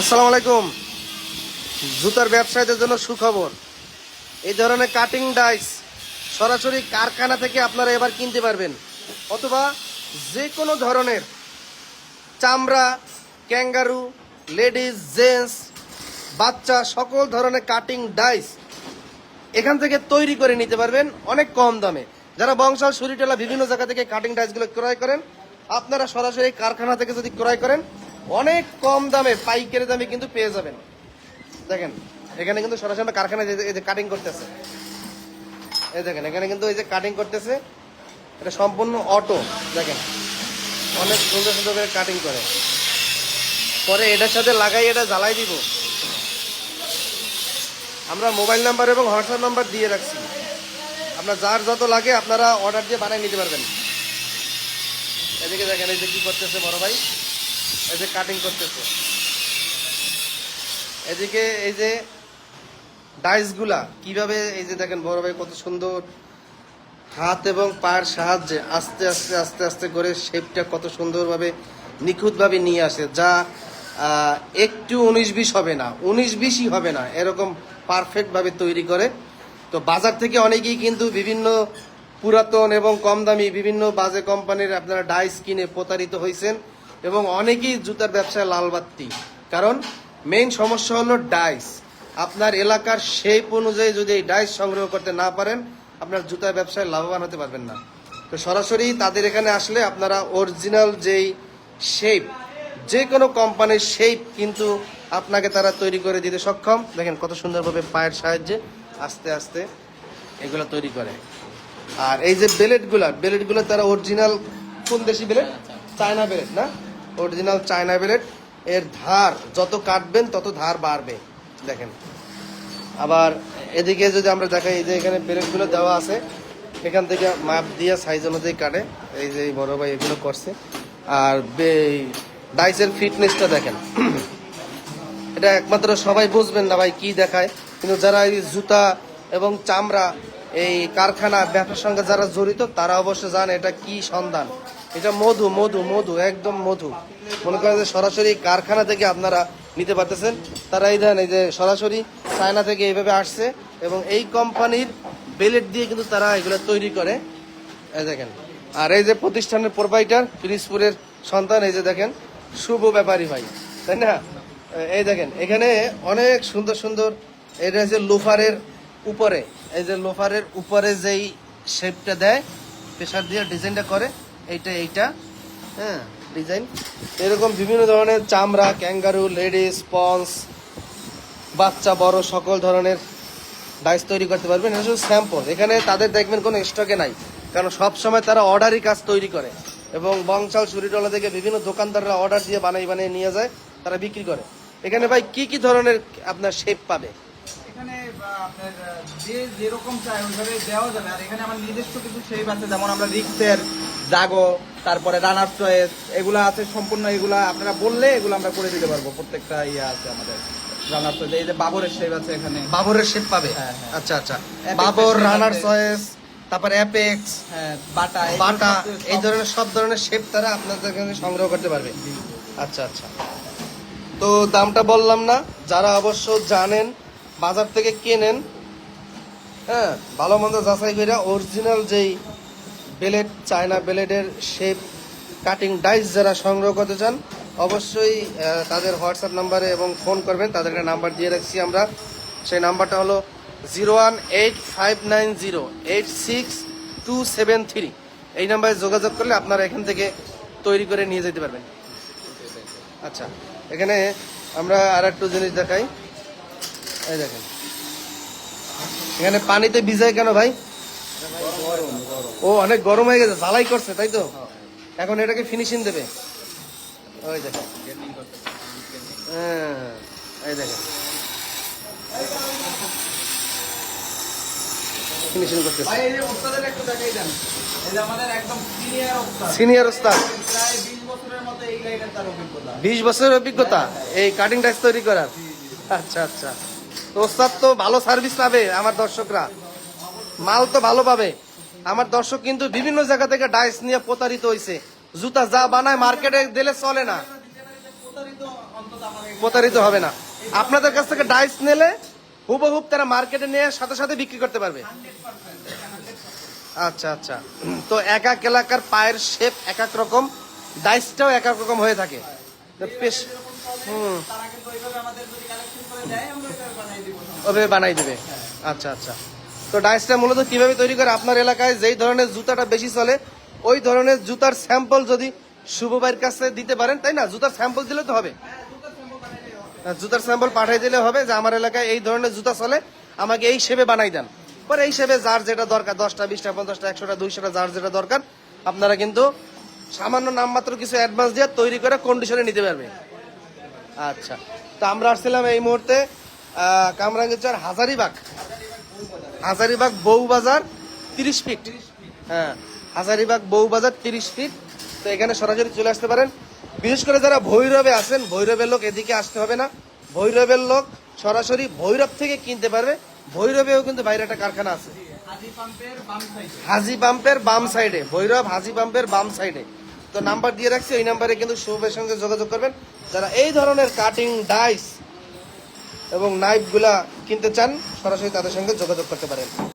আসসালামু আলাইকুম। জুতার ব্যবসায়ীদের জন্য সুখবর। এই ধরনের কাটিং ডাইস সরাসরি কারখানা থেকে আপনারা এবার কিনতে পারবেন। অথবা যে কোনো ধরনের চামড়া, ক্যাঙ্গারু, লেডিস, জেন্টস, বাচ্চা, সকল ধরনের কাটিং ডাইস এখান থেকে তৈরি করে নিতে পারবেন অনেক কম দামে। যারা বংশাল, সুরিটেলা, বিভিন্ন জায়গা থেকে কাটিং ডাইসগুলো ক্রয় করেন, আপনারা সরাসরি কারখানা থেকে যদি ক্রয় করেন অনেক কম দামে, পাইকারি দামে কিন্তু পেয়ে যাবেন। দেখেন, এখানে কিন্তু সরাসরি কারখানায় এই যে কাটিং করতেছে। এই দেখেন, এখানে কিন্তু এই যে কাটিং করতেছে, এটা সম্পূর্ণ অটো দেখেন। অনেক সুন্দর সুন্দর করে কাটিং করে। পরে এটার সাথে লাগাই, এটা জ্বালাই দিব। আমরা মোবাইল নাম্বার এবং হোয়াটসঅ্যাপ নাম্বার দিয়ে রাখছি। আপনার যার যত লাগে, আপনারা অর্ডার দিয়ে বানিয়ে নিতে পারবেন। এদিকে দেখেন, এই যে কি করতেছে বড় ভাই। এই যে কাটিং করতেছে। এদিকে এই যে ডাইসগুলা কীভাবে এই যে দেখেন বড় ভাই কত সুন্দর হাত এবং পায়ের সাহায্যে আস্তে আস্তে আস্তে আস্তে করে শেপটা কত সুন্দরভাবে নিখুঁতভাবে নিয়ে আসে, যা একটু উনিশ বিশ হবে না, উনিশ বিশই হবে না, এরকম পারফেক্টভাবে তৈরি করে। তো বাজার থেকে অনেকেই কিন্তু বিভিন্ন পুরাতন এবং কম দামি বিভিন্ন বাজে কোম্পানির আপনারা ডাইস কিনে প্রতারিত হয়েছেন। এবং অনেকেই জুতার ব্যবসায় লাল বাত্তি। কারণ মেইন সমস্যা হলো ডাইস আপনার এলাকার শেপ অনুযায়ী যদি এই ডাইস সংগ্রহ করতে না পারেন আপনার জুতার ব্যবসায় লাভবান হতে পারবেন না। তো সরাসরি তাদের এখানে আসলে আপনারা অরিজিনাল যেই শেপ যে কোনো কোম্পানির শেপ কিন্তু আপনাকে তারা তৈরি করে দিতে সক্ষম। দেখেন কত সুন্দরভাবে পায়ের সাহায্যে আস্তে আস্তে এগুলো তৈরি করে। আর এই যে বেলেটগুলা বেলেটগুলো তারা অরিজিনাল কোন দেশি বেলেট চায়না। বেলেট না? অরিজিনাল চায়না বেলেট এর ধার যত কাটবেন, তত ধার বাড়বে। দেখেন। আবার এদিকে যদি আমরা দেখাই, এই যে এখানে বেলেটগুলো দেওয়া আছে, এখান থেকে মাপ দিয়ে সাইজ অনুযায়ী কাটে। এই যে বড় ভাই এগুলো করছে। আর ডাইসের ফিটনেসটা দেখেন। এটা একমাত্র সবাই বুঝবেন না ভাই কি দেখায়। কিন্তু যারা এই জুতা এবং চামড়া এই কারখানা ব্যবসার সঙ্গে যারা জড়িত, তারা অবশ্য জানে এটা কি সন্ধান। এটা মধু মধু মধু, একদম মধু। মনে করেন যে সরাসরি কারখানা থেকে আপনারা নিতে পারতেছেন। তারা এই দেন এই যে সরাসরি চায়না থেকে এইভাবে আসছে এবং এই কোম্পানির বেলেট দিয়ে কিন্তু তারা এগুলো তৈরি করে। এই দেখেন। আর এই যে প্রতিষ্ঠানের প্রোভাইডার পিরিজপুরের সন্তান, এই যে দেখেন, শুভ ব্যাপারী ভাই, তাই না? এই দেখেন, এখানে অনেক সুন্দর সুন্দর, এটা হচ্ছে লোফারের উপরে। এই যে লোফারের উপরে যেই শেপটা দেয় প্রেশার দিয়ে ডিজাইনটা করে, এইটা এইটা হ্যাঁ ডিজাইন এরকম বিভিন্ন ধরনের চামড়া ক্যাঙ্গারু লেডিস পন্স বাচ্চা, বড়, সকল ধরনের ডাইস তৈরি করতে পারবেন। এটা শুধু স্যাম্পল এখানে তাদের দেখবেন কোনো স্টকে নাই, কারণ সব সময় তারা অর্ডারই কাজ তৈরি করে। এবং বংশাল সুরিটলা থেকে বিভিন্ন দোকানদাররা অর্ডার দিয়ে বানিয়ে বানিয়ে নিয়ে যায়, তারা বিক্রি করে। এখানে ভাই কি কি ধরনের আপনার শেপ পাবে? এখানে আপনার যে যেরকম চাই ওইভাবে দেওয়া যাবে। আর এখানে আমার নিজস্ব কিছু শেপ আছে যেমন আমরা রিক্সের জাগো তারপরে রানার চয়েস এগুলো আছে সম্পূর্ণ এগুলা আপনারা বললে এগুলো আমরা করে দিতে পারব। প্রত্যেকটা ইয়ে আছে আমাদের রানার চয়েস এই যে বাবরের শেপ আছে এখানে। বাবরের শেপ পাবে? হ্যাঁ, হ্যাঁ। আচ্ছা আচ্ছা। বাবর রানার চয়েস তারপর অ্যাপেক্স হ্যাঁ বাটা বাটা এই ধরনের সব ধরনের শেপ তারা আপনাদের কাছে সংগ্রহ করতে পারবে। আচ্ছা আচ্ছা। তো দামটা বললাম না যারা অবশ্য জানেন বাজার থেকে কেনেন হ্যাঁ ভালো মন্দ যাচাই করে অরিজিনাল যেই বেলেট চায়না বেলেটের শেপ কাটিং ডাইস যারা সংগ্রহ করতে চান, অবশ্যই তাদের হোয়াটসঅ্যাপ নাম্বারে এবং ফোন করবেন। তাদেরকে নাম্বার দিয়ে রাখছি আমরা। সেই নাম্বারটা হলো zero one eight five nine zero eight six two seven three. এই নাম্বারে যোগাযোগ করলে আপনারা এখান থেকে তৈরি করে নিয়ে যেতে পারবেন। আচ্ছা এখানে আমরা আর একটু জিনিস দেখাই। এই দেখেন। এখানে পানিতে ভিজায় কেন ভাই? ও অনেক গরম হয়ে গেছে জ্বালাই করছে তাই তো? এখন এটাকে ফিনিশিং দেবে। ওই দেখেন। হ্যাঁ এই দেখেন। ফিনিশিং করতেছে। ভাই এই যে একটু দেখাই দেন। এই যে আমাদের একদম সিনিয়র প্রায় বছরের মতো এই লাইনের তার অভিজ্ঞতা। বিশ বছরের অভিজ্ঞতা? এই কাটিং ডাইস তৈরি করার? আচ্ছা আচ্ছা। তো ওস্তাদ তো ভালো সার্ভিস পাবে আমার দর্শকরা। মাল তো ভালো পাবে। আমার দর্শক কিন্তু বিভিন্ন জায়গা থেকে ডাইস নিয়ে প্রতারিত হয়েছে জুতা যা বানায় মার্কেটে দিলে চলে না। প্রতারিত হবে না। আপনাদের কাছ থেকে ডাইস নিলে হুবহুব তারা মার্কেটে নিয়ে সাথে সাথে বিক্রি করতে পারবে। আচ্ছা আচ্ছা। তো এক এক এলাকার পায়ের শেপ এক এক রকম, ডাইসটাও এক এক রকম হয়ে থাকে। হুম। ওভাবে বানাই দেবে। আচ্ছা আচ্ছা। তো ডাইসটা মূলত কীভাবে তৈরি করে? আপনার এলাকায় যেই ধরনের জুতাটা বেশি চলে, ওই ধরনের জুতার স্যাম্পল যদি শুভ ভাইয়ের কাছে দিতে পারেন, তাই না? জুতার স্যাম্পল দিলে তো হবে। হ্যাঁ জুতার স্যাম্পল পাঠিয়ে দিলে হবে যে, আমার এলাকায় এই ধরনের জুতা চলে, আমাকে এই শেপে বানাই দেন। পরে এই শেপে যার যেটা দরকার, দশটা, বিশটা, পঞ্চাশটা, একশোটা, দুইশোটা, যার যেটা দরকার, আপনারা কিন্তু সামান্য নামমাত্র কিছু অ্যাডভান্স দিয়ে তৈরি করে কন্ডিশনে নিতে পারবে আচ্ছা। তো আমরা আসছিলাম এই মুহূর্তে কামরাঙ্গীরচর হাজারিবাগ। হাজারিবাগ বউবাজার তিরিশ ফিট। হ্যাঁ হাজারিবাগ বউবাজার তিরিশ ফিট। তো এখানে সরাসরি চলে আসতে পারেন। বিশেষ করে যারা ভৈরবে আছেন, ভৈরবের লোক এদিকে আসতে হবে না। ভৈরবের লোক সরাসরি ভৈরব থেকে কিনতে পারবে। ভৈরবেও কিন্তু বাইরে একটা কারখানা আছে। হাজি পাম্পের বাম সাইডে, ভৈরব হাজি পাম্পের বাম সাইডে। তো নাম্বার দিয়ে রাখছি, ওই নাম্বারে কিন্তু শুভের সঙ্গে যোগাযোগ করবেন। যারা এই ধরনের কাটিং ডাইস এবং নাইফগুলা কিনতে চান সরাসরি তাদের সঙ্গে যোগাযোগ করতে পারেন।